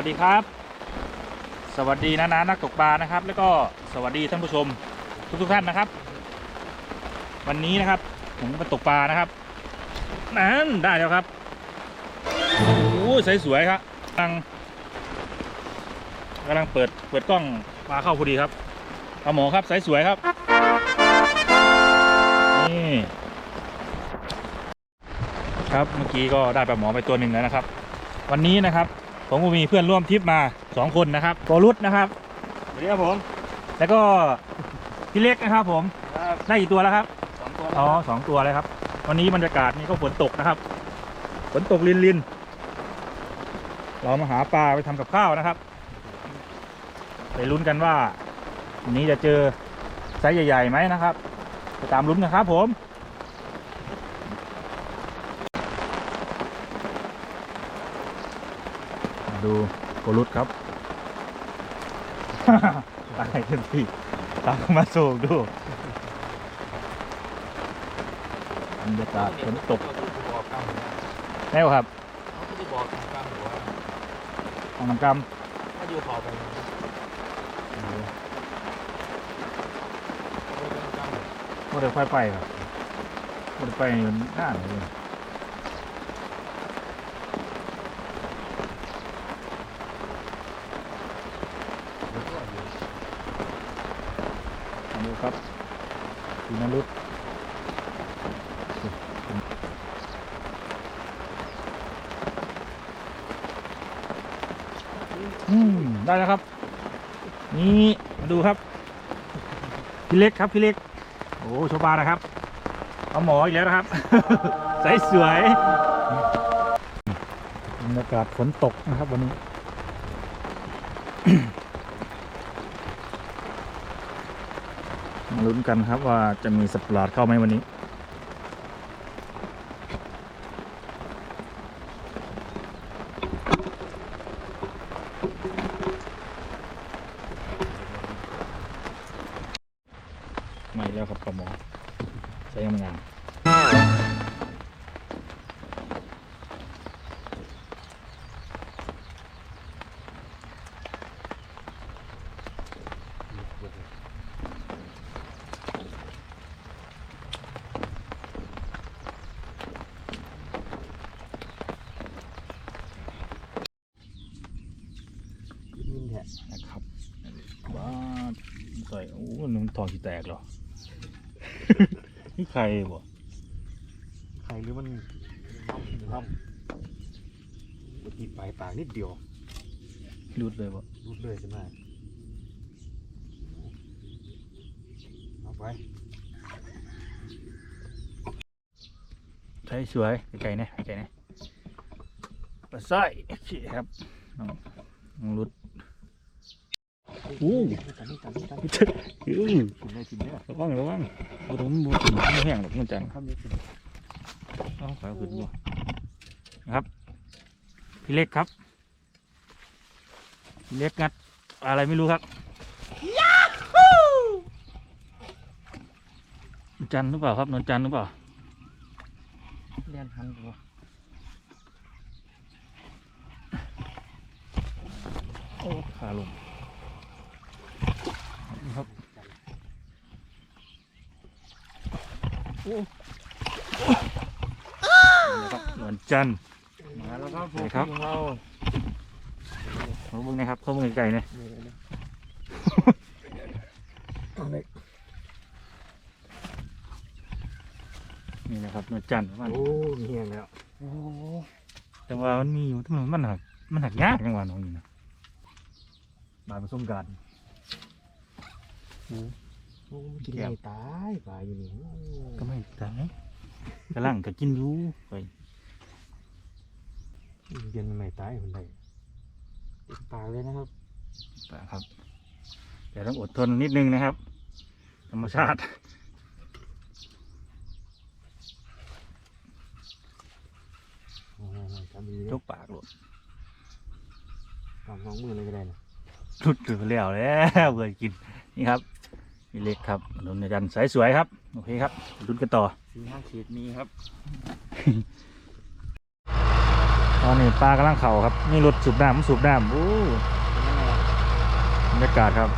สวัสดีครับ สวัสดีนะนะนักตกปลานะครับ แล้วก็สวัสดีท่านผู้ชมทุกทุกท่านนะครับ วันนี้นะครับ ผมมาตกปลานะครับนั่นได้แล้วครับโอ้ยสสวยครับกำลังกำลังเปิดเปิดกล้องปลาเข้าพอดีครับปลาหมอครับสสวยครับนี่ครับเมื่อกี้ก็ได้ปลาหมอไปตัวหนึ่งแล้วนะครับ วันนี้นะครับ ผมก็มีเพื่อนร่วมทริปมาสองคนนะครับโกรุตนะครับสวัสดีครับผมแล้วก็พี่เล็กนะครับ ผมครับได้กี่ตัวแล้วครับสองตัวอ๋อสองตัวเลยครับ วันนี้บรรยากาศนี่ก็ฝนตกนะครับฝนตกลินลินเรามาหาปลาไปทำกับข้าวนะครับ ไปลุ้นกันว่าวันนี้จะเจอไซส์ใหญ่ๆไหมนะครับ ไปตามลุ้นกันครับผม มา ดูโกรุตครับ ตายทันทีตามมาสูงดูบรรยากาศฝนตกแน่วครับเขาไม่ได้บอกกำกำหรือว่าของน้ำกถ้าอยู่ขอไปำเขาไม่ได้กำก็เดี๋ยวค่อยไปครับก็เดี๋ยวไปมันน่าเลย ครับดีนรุตอืมได้แล้วครับ นี่มาดูครับ พี่เล็กครับพี่เล็ก โอ้โชว์บานะครับ เอาหมออีกแล้วนะครับ ใสสวยบรรยากาศฝนตกนะครับวันนี้ มา ลุ้นกันครับว่าจะมีสัตว์ประหลาดเข้าไหมวันนี้ ไม่แล้วครับกระหมอใช้ยังไงามนะครับว้าใส่โอ้มัน ทองที่แตกเหรอ นี่ใครบ่ใครหรือมันน้ำน้ำตีปลายปากนิดเดียวรุดเลยบ่รุดเลยใช่ไหมเอาไปใช้สวยไกลๆนะไกลๆนะปลาสร้อยโอเคครับน้องน้องรุด โอ้ตันนี่ตันนี่ตันอื้อกินได้กินได้ระวังระวังบูถึงบูถึงไม่แห้งหรอกมันจังครับนี่กินเอาขาขึ้นบ่นะครับ พี่เล็กครับพี่เล็กงัด อะไรไม่รู้ครับยาฮูจันทร์หรือเปล่าครับนวลจันทร์หรือเปล่าเลียนหันตัวโอ้ขาลงนี่ครับ โอ้นี่ครับนวลจันทร์มาแล้วครับไหนครับของเราเขาเบิ่งนะครับเขาเบิ่งไกลๆเนี่ยเอาเลยนี่นะครับนวลจันทร์มันโอ้เฮียแล้วโอ้แต่ว่ามันมีอยู่ที่มันมันหักมันหักยากจังหวะน้องนี่นะบานผสมกันโอ้ กินไม่ตายปลาอยู่นี่ก็ไม่ตายกำลังก็กินอยู่ไปเย็นไม่ตายคนใดติดปากเลยนะครับไปครับแต่ต้องอดทนนิดนึงนะครับ ธรรมชาติโอ้ยทำดียเลยกปากหลดทำสองมือเลยก็ได้นะรุดเหลือแล้วแล้วเบื่อกินนี่ครับ มีเล็กครับนนจันทร์สายสวยครับ โอเคครับลุ้นกันต่อสี่ห้าขีดมีครับ ตอนนี้ปลากำลังเข่าครับ นี่รถสูบน้ำมันสูบน้ำโอ้บรรยากาศครับ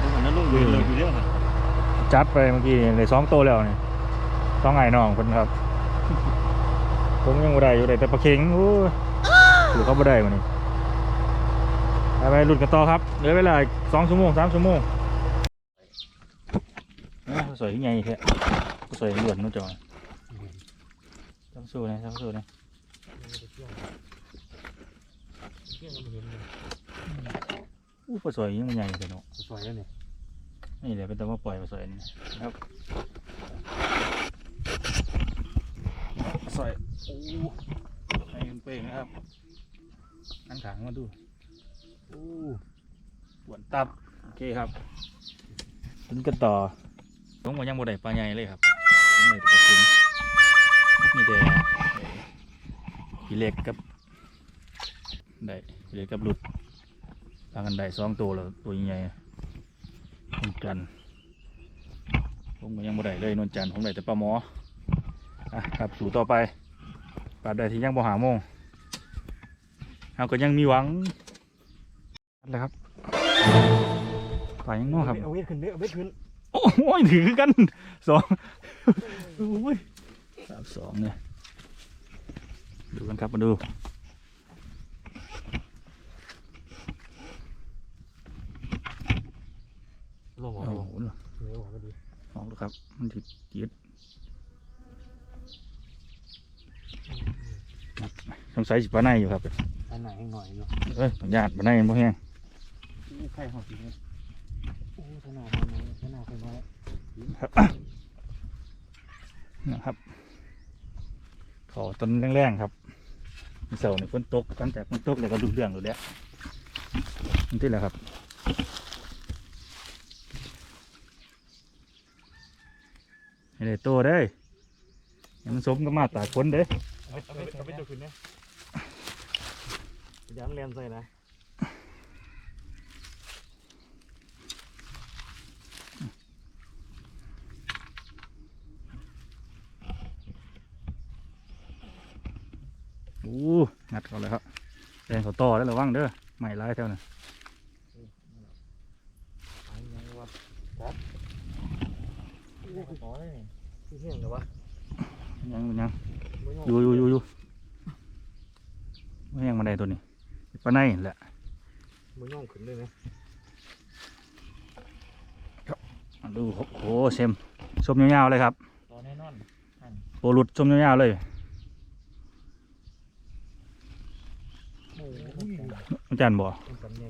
ลุงอันนั้นลุงเดินเลยอยู่เรื่องมันจัดไปเมื่อกี้นี่เลยสองโตวแล้วนี่ต้องไงน้องคนครับ ผมยังบ่ได้อยู่ได้แต่ปลาเค็งโอ้ยถือเขาบ่ได้มานี่ไปไปหลุดกันต่อครับเหลือเวลาอีกสองชั่วโมงสามชั่วโมงอะ สวยยังไงแค่สวยเหลือนนู้นจอยต้องสู้นะต้องสู้นะเที่ยงมันเห็นเลยอู้ปลาสวยยังมันใหญ่เลยเนาะสวยแล้วเนี่ยนี่เดี๋ยวเป็นตัวมาปล่อยปลาสวยนี่ครับปลาสวยโอ้ให้มันเป้งนะครับอันขางมาดูโอ้ปวนตับ โอเคครับถึงกันต่อ ผมก็ยังบ่ได้ปลาใหญ่เลยครับผมไม่ได้ปลาถึงนี่แต่พี่เล็กกับได้พี่เล็กกับหลุดปลากันได้สองตัวแล้วตัวใหญ่ๆนวลจันทร์ผมก็ยังบ่ได้เลยนวลจันทร์ผมได้แต่ปลาหมออะครับสู่ต่อไปปลาได้ที่ยังบ่หาโมงเอาก็ยังมีหวังนั่นแหละครับไปยังง้อครับเอาเวทขึ้นเด้อเอาเวทขึ้น โอ้ยถือกันสองโอ้ยสามสองเนี่ยดูกันครับมาดูลงออกโอ้ไปโหเนื้อออกก็ดีออกแล้วครับ มันติดยืดสงสัยสิปลาในอยู่ครับอันไหนหน่อยเนาะเอ้ยปัญญาตปลาในมันบ่แห้งไข่หอมจริงเลยโอ้ ขนาดนั้นเลยขนาดไปน้อยครับนะครับขอต้นแรงๆครับมีเสาในฝนตกตั้งแต่ฝนตกเลยก็ดูเรื่องอยู่แล้วนี่แหละครับให้ได้โตได้ยให้มันสมกับมาตราคนเด้เอาเวทเอาเวทเอาขึ้นเนี่ยย้ำแรงใส่นะ อู้งัดเขาเลยครับแรงเขาต่อแล้วระวังเด้อไม่ร้ายเท่านั้นยังยังยังอยู่อยู่อยู่อยู่ไม่ยังมาได้ตัวนี้ปลาในแหละบ่ย่องขึ้นเลยนะมดูโอ้โหเซมชมยาวๆเลยครับโปรหลุดชมยาวๆเลย โอ้ย อาจารย์บอกเป็นกันไง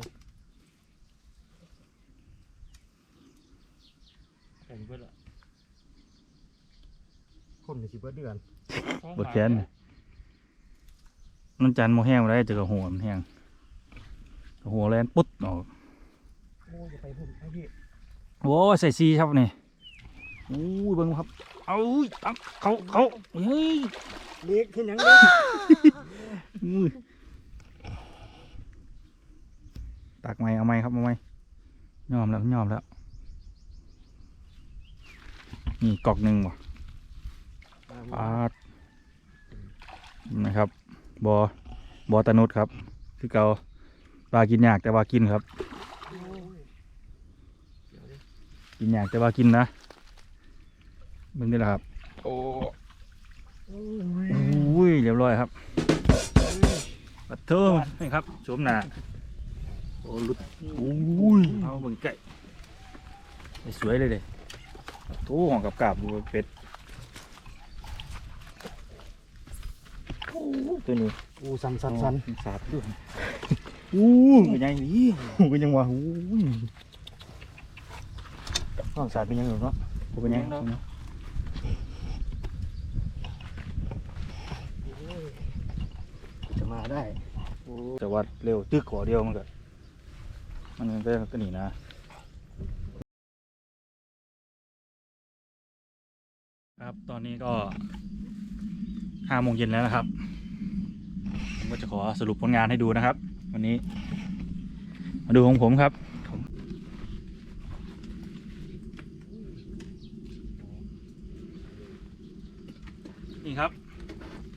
แข่งเบิดละคนในสิบเบิดเดือนบดแขนนั่นจันทร์โมแห้งมาได้เจอกับหัวมันแห้งกับหัวแลนปุ๊ดออกโอ้จะไปพุ่นไอ้พี่โอ้ยใส่ซีครับนี่อู้ยเบิ่งครับ เอาอุ้ยเอาเขาเขาเฮ้ยเล็กเห็นยังเล็ก อุ้ย ตักไม้เอาไม้ครับเอาไม้ยอมแล้วยอมแล้วนี่กอกหนึ่งว่ะปาดนะครับบอบอตะนุดครับ คือเกาปลากินยากแต่ว่ากินครับ กินยากแต่ว่ากินนะเบิ่งนี่แหละครับ โอ้อุ้ยเรียบร้อยครับปัดเทิมนี่ครับชมหน้า โอ้ลุดอุ้ยเอาเบิ่งไก่ได้สวยเลยเด้โอ้ของกับกาบดูเป็ดโอ้ตัวนี้อู้สันสันสันสาดด้วยอู้เป็นยังนี่เป็นยังวะอู้ยข้าวสาดเป็นยังไงเนาะกูเป็นยังเนาะจะมาได้แต่ว่าเร็วตึกขอเดียวมันก็ มันก็ก็หนีนะครับตอนนี้ก็ห้าโมงเย็นแล้วนะครับ ผมก็จะขอสรุปผลงานให้ดูนะครับ วันนี้ มาดูของผมครับนี่ครับ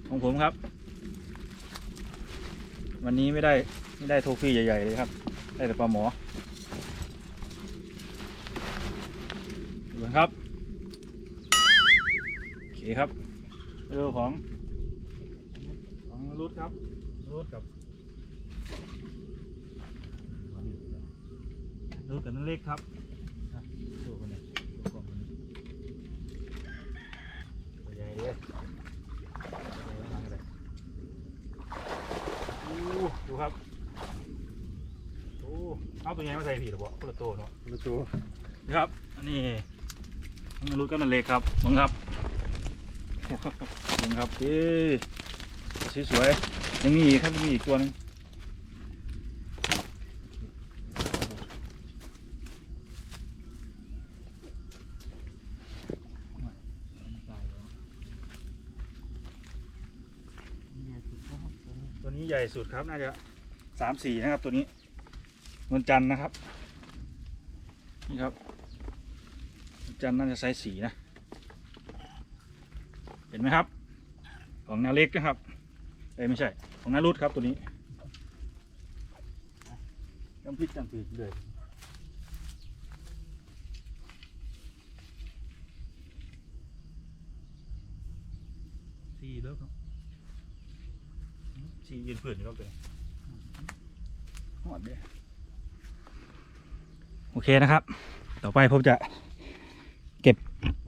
ของผมครับ วันนี้ไม่ได้ไม่ได้โทฟี่ใหญ่ ๆ เลยครับ ได้แต่ปลาหมอดูกันครับโอเคครับเรือของ ของรุดครับรุดกับรุดกับนั่นเล็กครับดูคนนี้ดูกล้องคนนี้ใหญ่เลยดูครับ เอาตัวใหญ่มาใส่ผีหรือเปล่าคนละตัวเนาะมาตัวนี่ครับอันนี้มันรู้กันนั่นเล็กครับมึงครับมึงครับเอ้สวยๆยังมีอีกครับยังมีอีกตัวหนึงตัวนี้ใหญ่สุดครับน่าจะสามสี่นะครับตัวนี้ นวลจันทร์นะครับ นี่ครับนวลจันทร์น่าจะไซส์สีนะ เห็นไหมครับ ของนาเล็กนะครับเอ้ยไม่ใช่ ของนารุดครับตัวนี้จำพิษจำผิดเลยสี่เลิกครับสี่ยืนเพื่อนอยู่รอบเลยหอดเด้อ โอเคนะครับ ต่อไปผมจะเก็บ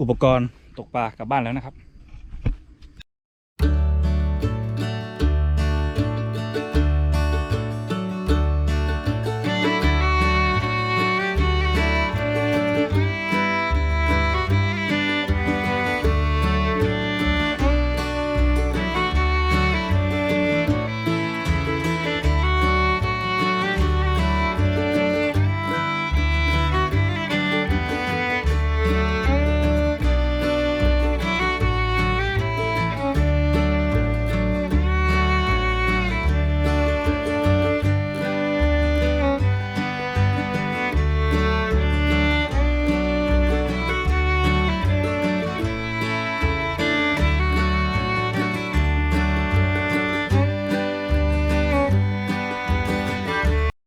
อุปกรณ์ตกปลากลับบ้านแล้วนะครับ